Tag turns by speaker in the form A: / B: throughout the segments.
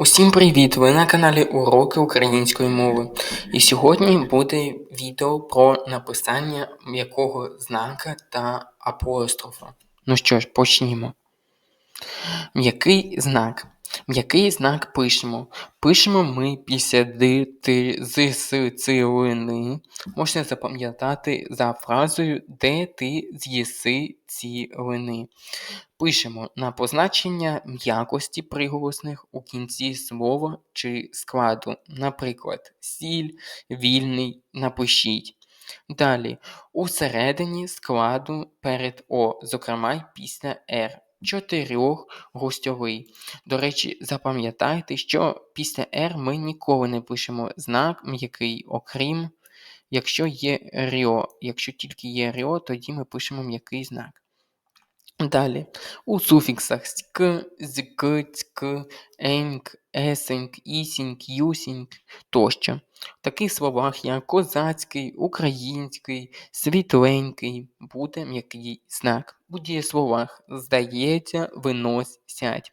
A: Усім привіт! Ви на каналі Уроки української мови. І сьогодні буде відео про написання м'якого знака та апострофа. Ну що ж, почнімо. М'який знак. М'який знак пишемо. Пишемо ми після ди, ти, з, с, ци, лини. Можна запам'ятати за фразою де ти з'їси ці лини. Пишемо на позначення м'якості приголосних у кінці слова чи складу. Наприклад, сіль, вільний, напишіть. Далі, усередині складу перед О, зокрема після Р. Чотирьох гостьовий. До речі, запам'ятайте, що після R ми ніколи не пишемо знак м'який, окрім якщо є ріо. Якщо тільки є ріо, тоді ми пишемо м'який знак. Далі, у суфіксах ськ, зк, цк, еньк, есеньк, ісіньк, юсіньк тощо. В таких словах, як козацький, український, світленький, буде м'який знак. У дієсловах здається, винось, сядь.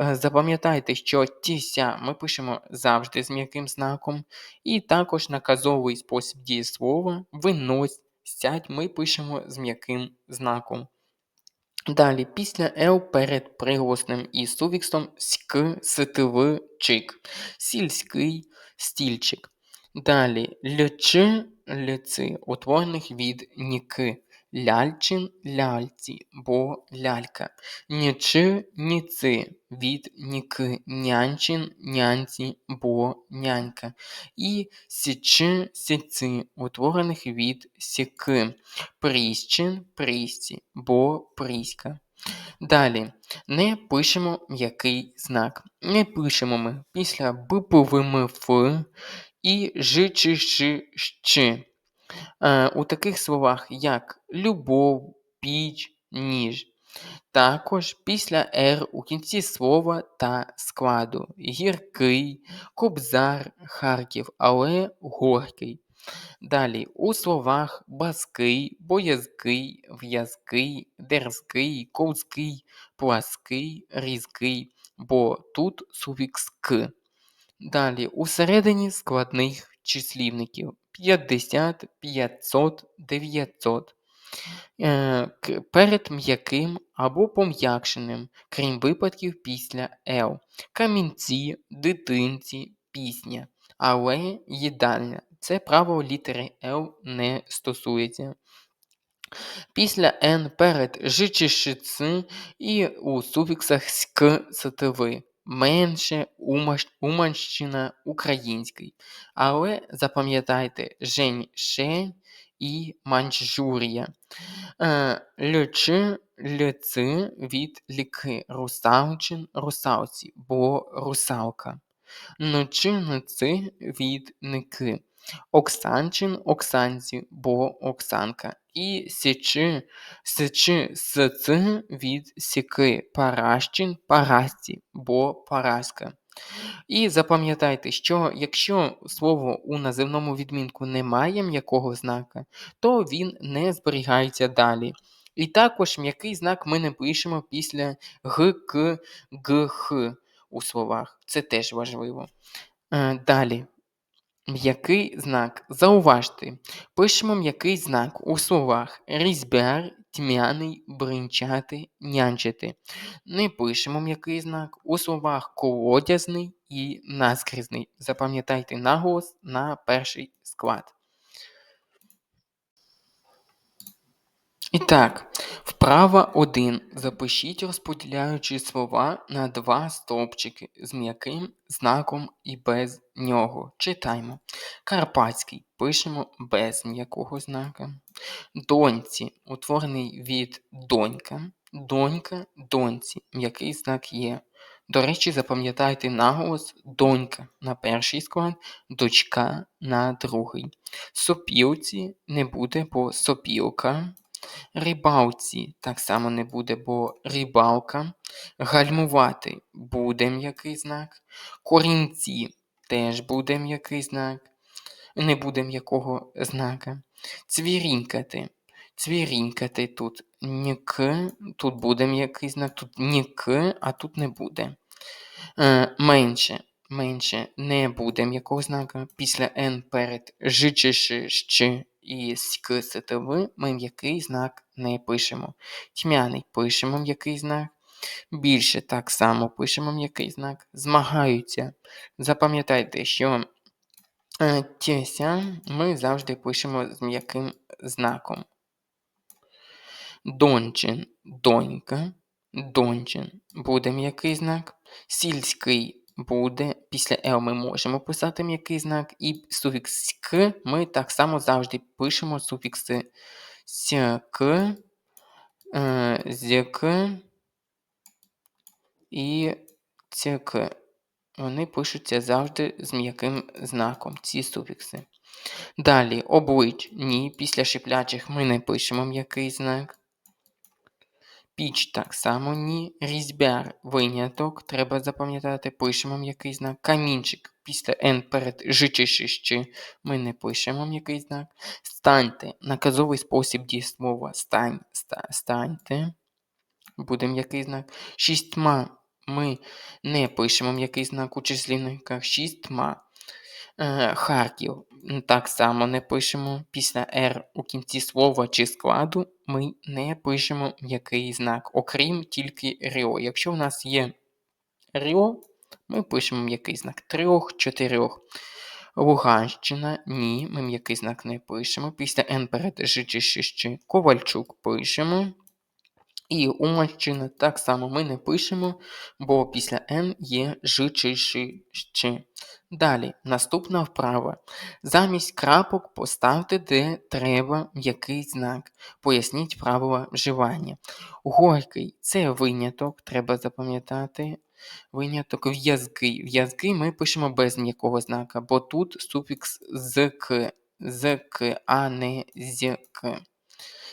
A: Е, запам'ятайте, що тіся ми пишемо завжди з м'яким знаком, і також наказовий спосіб дієслова винось, сядь ми пишемо з м'яким знаком. Далі, після «ел» перед приголосним і сувіксом ськ, ситив, чик. Сільський стільчик. Далі льч, льци, утворених від ніки. Ляльчин ляльці, бо лялька. Нічи, ніци від ніки. Нянчин нянці, бо нянька. І січи, сіци, утворених від сіки. Пріщин, прісці, бо пріська. Далі не пишемо м'який знак. Не пишемо ми після биповими ф і ж, чи, щ, щ. Е, у таких словах, як любов, піч, ніж. Також після «р» у кінці слова та складу гіркий, кобзар, Харків, але горький. Далі у словах базкий, боязкий, в'язкий, дерзкий, ковзкий, плаский, різкий, бо тут суфікс к. Далі усередині складних числівників 50, 500, 900. Перед м'яким або пом'якшеним, крім випадків після Л. Камінці, дитинці, пісня. Але їдальня. Це право літери Л не стосується. Після Н перед Ж чи Ш, Ц і у суфіксах СК сативи менше Уманщина український. Але запам'ятайте Жень Шень і Манчжурія. Е, Льч, льци від ліки, русалчин, русалці, бо русалка. Ночи, ноци від ники. Оксанчин, оксанці, бо оксанка. І січи, сичи, сици від сіки. Паращин, парасті, бо параска. І запам'ятайте, що якщо слово у називному відмінку не має м'якого знака, то він не зберігається далі. І також м'який знак ми не пишемо після г, к, г, х у словах. Це теж важливо. Е, далі. М'який знак. Зауважте. Пишемо м'який знак у словах різьбяр, тьмяний, бринчати, нянчити. Не пишемо м'який знак у словах колодязний і наскрізний. Запам'ятайте наголос на перший склад. І так, вправа 1. Запишіть, розподіляючи слова на два стовпчики з м'яким знаком і без нього. Читаймо. Карпатський пишемо без м'якого знака. Доньці утворений від донька. Донька, доньці. М'який знак є. До речі, запам'ятайте наголос донька на перший склад, дочка на другий. Сопілці не буде, бо сопілка. Рибалці так само не буде, бо рибалка. Гальмувати буде м'який знак. Корінці теж буде м'який знак. Не буде м'якого знака. Цвірінькати. Цвірінькати тут ні тут буде м'який знак, тут ні а тут не буде. Е, менше. Менше не буде м'якого знака. Після Н перед Ж, Ч, Ш, Щ і СК, СТВ ми м'який знак не пишемо. Тьмяний пишемо м'який знак. Більше так само пишемо м'який знак. Змагаються. Запам'ятайте, що е, тєся ми завжди пишемо з м'яким знаком. Дончин донька. Дончин буде м'який знак. Сільський буде. Після Л ми можемо писати м'який знак. І суфікс «к» ми так само завжди пишемо суфікси «сь», «к», е, і «цьк». Вони пишуться завжди з м'яким знаком, ці суфікси. Далі облич ні. Після шиплячих ми не пишемо м'який знак. Піч так само ні. Різьбяр виняток. Треба запам'ятати, пишемо м'який знак. Камінчик після Н перед Ж чи Щ ми не пишемо м'який знак. Станьте. Наказовий спосіб дієслова. Стань, ста, станьте. Буде м'який знак. Шістьма ми не пишемо м'який знак у числівниках. Шістьма. Е, Харків так само не пишемо. Після R у кінці слова чи складу ми не пишемо м'який знак, окрім тільки Ріо. Якщо в нас є Ріо, ми пишемо м'який знак трьох, чотирьох. Луганщина ні, ми м'який знак не пишемо. Після N перед Ж чи. Ковальчук пишемо. І Уманщина так само ми не пишемо, бо після Н є Ж чи Ш. ще. Далі, наступна вправа. Замість крапок поставте, де треба м'який знак. Поясніть правила вживання. Горький це виняток, треба запам'ятати. Виняток в'язкий. В'язкий ми пишемо без м'якого знака, бо тут суфікс зк, зк, а не зк.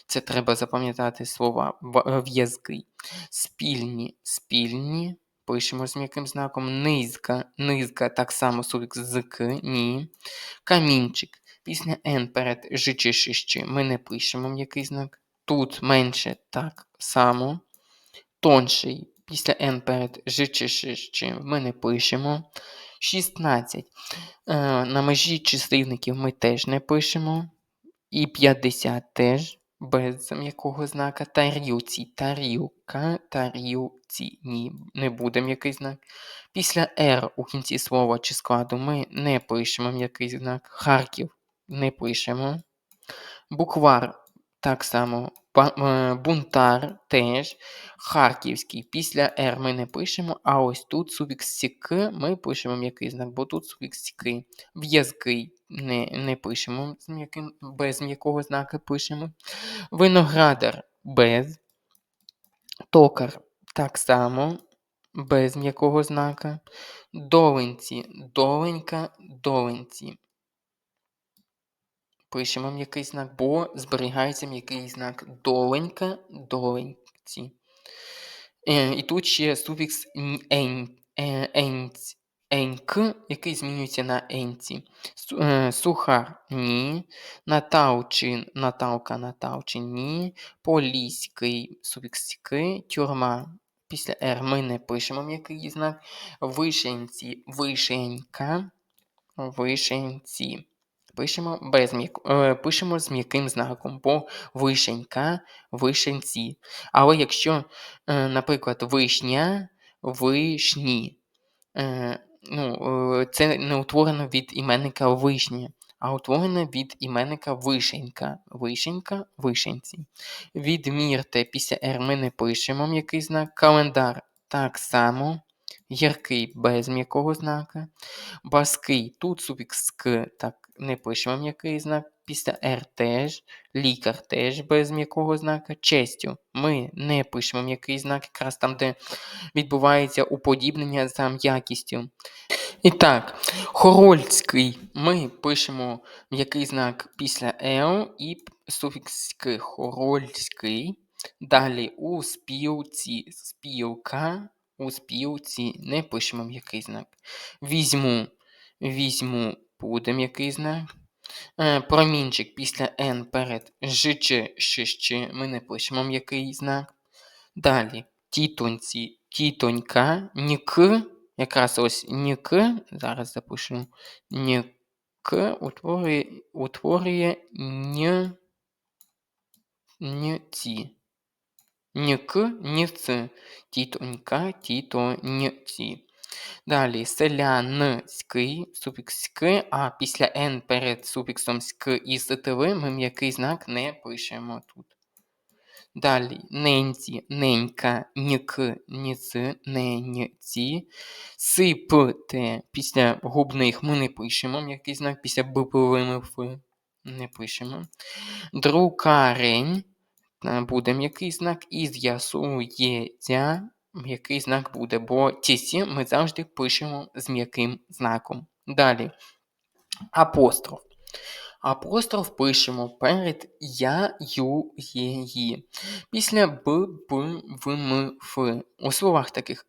A: Це треба запам'ятати слова е, в'язки. Спільні, спільні. Пишемо з м'яким знаком. Низка, низка, так само суфікс з к, ні. Камінчик. Після Н перед Ж ми не пишемо м'який знак. Тут менше так само. Тонший. Після Н перед Ж ми не пишемо. 16. Е, на межі числівників ми теж не пишемо. І 50 теж без м'якого знака тарілці, тарілка, тарілці. Ні, не буде м'який знак. Після R у кінці слова чи складу ми не пишемо м'який знак. Харків не пишемо. Буквар так само. Е, бунтар теж. Харківський. Після R ми не пишемо, а ось тут суфікс сік ми пишемо м'який знак, бо тут суфікс сіки. В'язкий не не пишемо без м'якого знака пишемо. Виноградар без. Токар так само, без м'якого знака. Доленці, доленька, доленці. Пишемо м'який знак, бо зберігається м'який знак доленька, доленьці. Е, і тут ще суфікс е, еньк, який змінюється на енці. Е, сухар ні. Натавчин, наталка, натавчин ні. Поліський суфікс ки, тюрма. Після Р ми не пишемо м'який знак. Вишенці, вишенька, вишенці. Пишемо без м'як... Е, пишемо з м'яким знаком, бо вишенька, вишенці. Але якщо, е, наприклад, вишня, вишні, е, ну, це не утворено від іменника вишня, а утворено від іменника вишенька. Вишенька, вишенці. Відмірте після R ми не пишемо м'який знак. Календар так само. Яркий без м'якого знака. Баский тут суфікс к, так не пишемо м'який знак. Після R теж, лікар теж без м'якого знака. Честю ми не пишемо м'який знак, якраз там, де відбувається уподібнення за м'якістю. І так, хорольський ми пишемо м'який знак після L і суфікс к. Хорольський. Далі у спілці спілка. У спілці не пишемо м'який знак. Візьму, візьму буде м'який знак. Е, промінчик після N перед Ж чи ми не пишемо м'який знак. Далі тітоньці, тітонька, нік, якраз ось нік, зараз запишемо, нік утворює, утворює ні, ні ці. Нік, ні ц. Тіто Далі селянський, суфікс «ськи», а після «н» перед суфіксом «ськ» і «ств» ми м'який знак не пишемо тут. Далі ненці, ненька, нік, ніц, ненці. Сипте. Після губних ми не пишемо м'який знак, після биповими «ф» не пишемо. Друкарень буде м'який знак, і з'ясується м'який знак буде, бо ті ми завжди пишемо з м'яким знаком. Далі апостроф. Апостроф пишемо перед я, ю, є, ї. Після б, б, в, м, ф. У словах таких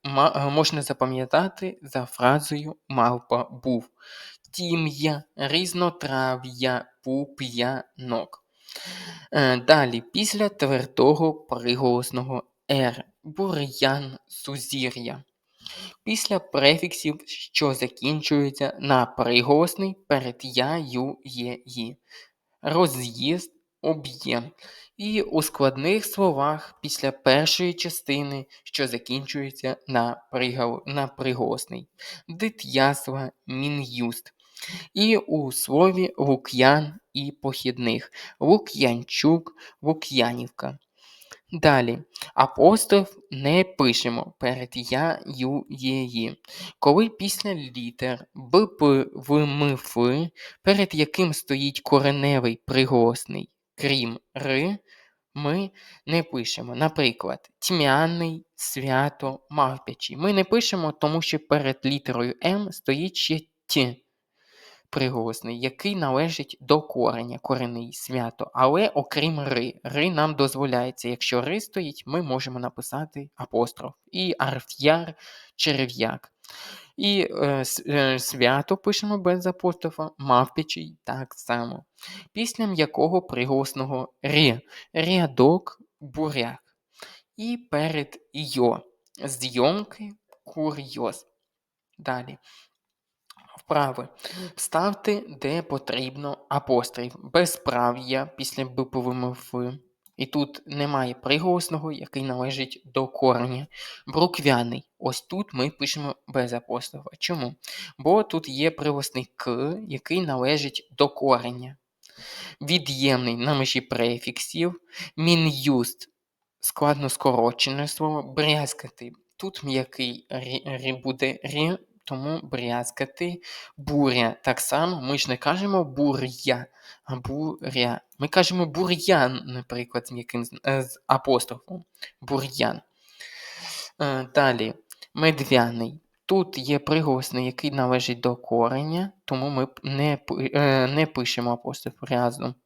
A: можна запам'ятати за фразою мавпа був. Тім'я, різнотрав'я, пуп'янок. Е, далі, після твердого приголосного Р. Бур'ян сузір'я. Після префіксів, що закінчуються на приголосний перед я, ю, є, ї. Роз'їзд, об'єм. І у складних словах після першої частини, що закінчується на на приголосний. Дит'ясла, мін'юст. І у слові Лук'ян і похідних Лук'янчук, Лук'янівка. Далі апостроф не пишемо перед я, ю, є, ї. Коли після літер Б, П, В, М, Ф, перед яким стоїть кореневий приголосний, крім Р, ми не пишемо. Наприклад, тьмяний, свято, мавпячий. Ми не пишемо, тому що перед літерою М стоїть ще Т приголосний, який належить до кореня, коренний свято. Але окрім ри, ри нам дозволяється. Якщо ри стоїть, ми можемо написати апостроф. І арф'яр, черев'як. І е, е, свято пишемо без апострофа, мавпічий так само. Після м'якого приголосного ри, рядок, буряк. І перед йо. Зйомки курйоз. Далі. Вправи. Ставте, де потрібно апостроф. Безправ'я після биповими «ф». І тут немає приголосного, який належить до кореня. Бруквяний. Ось тут ми пишемо без апострофа. Чому? Бо тут є приголосний К, який належить до кореня. Від'ємний на межі префіксів. Мін'юст складно скорочене слово. Брязкати. Тут м'який рі буде рі, тому брязкати, буря. Так само ми ж не кажемо бур'я, а буря. Ми кажемо бур'ян, наприклад, з м'яким е, з апострофом. Бур'ян. Е, далі медвяний. Тут є приголосний, який належить до кореня, тому ми не е, не пишемо апостроф,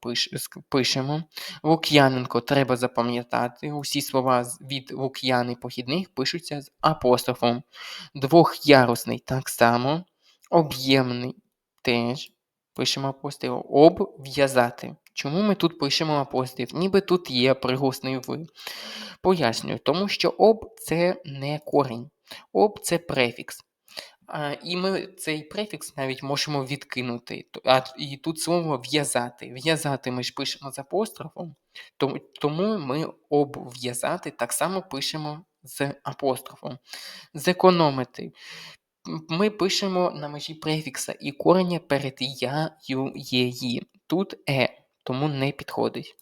A: пиш, пишемо. Лук'яненко треба запам'ятати. Усі слова від лук'яни похідних пишуться з апострофом. Двохярусний так само. Об'ємний теж пишемо апостроф. Обв'язати. Чому ми тут пишемо апостроф? Ніби тут є приголосний в. Пояснюю, тому що об це не корінь. Об це префікс. І ми цей префікс навіть можемо відкинути. І тут слово в'язати. В'язати ми ж пишемо з апострофом, тому ми обв'язати так само пишемо з апострофом. Зекономити. Ми пишемо на межі префікса і корення перед я, ю, є, ї. Тут е, тому не підходить.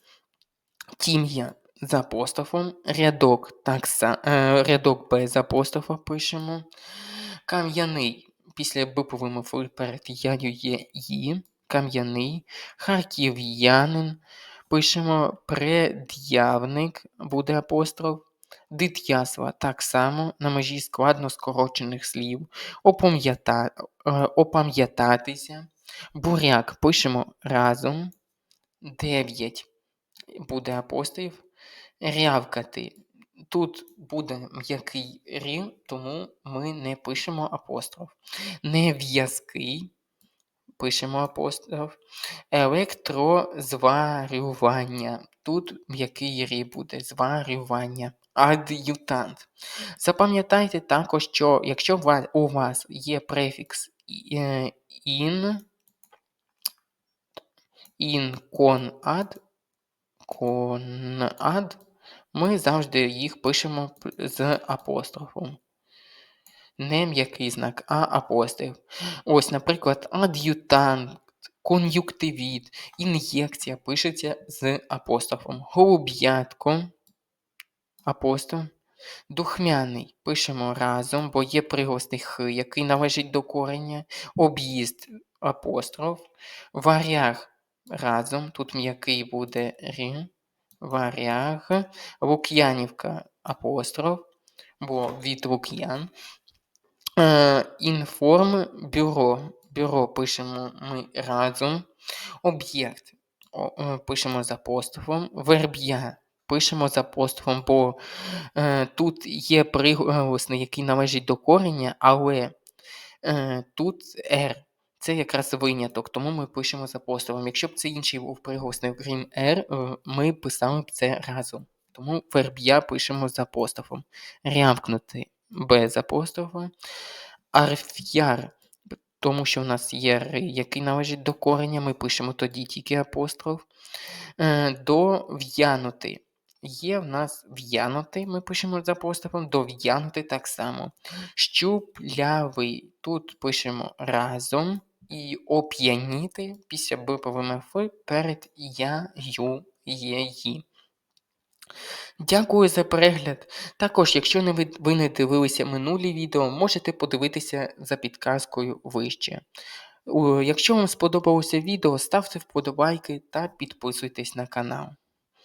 A: Тім'я з апострофом, рядок так е, рядок без апострофа пишемо. Кам'яний після бипової форми перед ядю є «і», кам'яний, харків'янин. Пишемо пред'явник, буде апостроф. Дит'ясла так само на межі складно скорочених слів. Е, опам'ятатися. Буряк пишемо разом. 9 буде апостроф рявкати. Тут буде м'який рів, тому ми не пишемо апостроф. Нев'язкий пишемо апостроф. Електрозварювання. Тут м'який рів буде зварювання. ад'ютант. Запам'ятайте також, що якщо у вас, є префікс е, in, in con ad, con ad, ми завжди їх пишемо з апострофом. Не м'який знак, а апостроф. Ось, наприклад, ад'ютант, кон'юктивіт, ін'єкція пишеться з апострофом. Голуб'ятко, апостроф. Духмяний пишемо разом, бо є приголосний х, який належить до корення. Об'їзд апостроф. Варяг разом. Тут м'який буде р. Варяг. Лук'янівка апостроф, бо від Лук'ян. Е, Інформ бюро. Бюро пишемо ми разом. Об'єкт е, пишемо з апострофом. Верб'я пишемо з апострофом, бо е, тут є приголосний, який належить до корення, але е, тут R. Це якраз виняток, тому ми пишемо з апострофом. Якщо б це інший був приголосний, крім R, е, ми писали б це разом. Тому верб'я пишемо з апострофом. Рявкнути без апострофа. Арф'яр, тому що в нас є ри, який належить до корення, ми пишемо тоді тільки апостроф. Е, До в'янути. Є в нас в'янути, ми пишемо з апострофом, до в'янути так само. Щуплявий. Тут пишемо разом. І оп'яніти після биповим «ф» перед я, ю, є, ї. Дякую за перегляд. Також, якщо не ви, ви не дивилися минулі відео, можете подивитися за підказкою вище. Якщо вам сподобалося відео, ставте вподобайки та підписуйтесь на канал.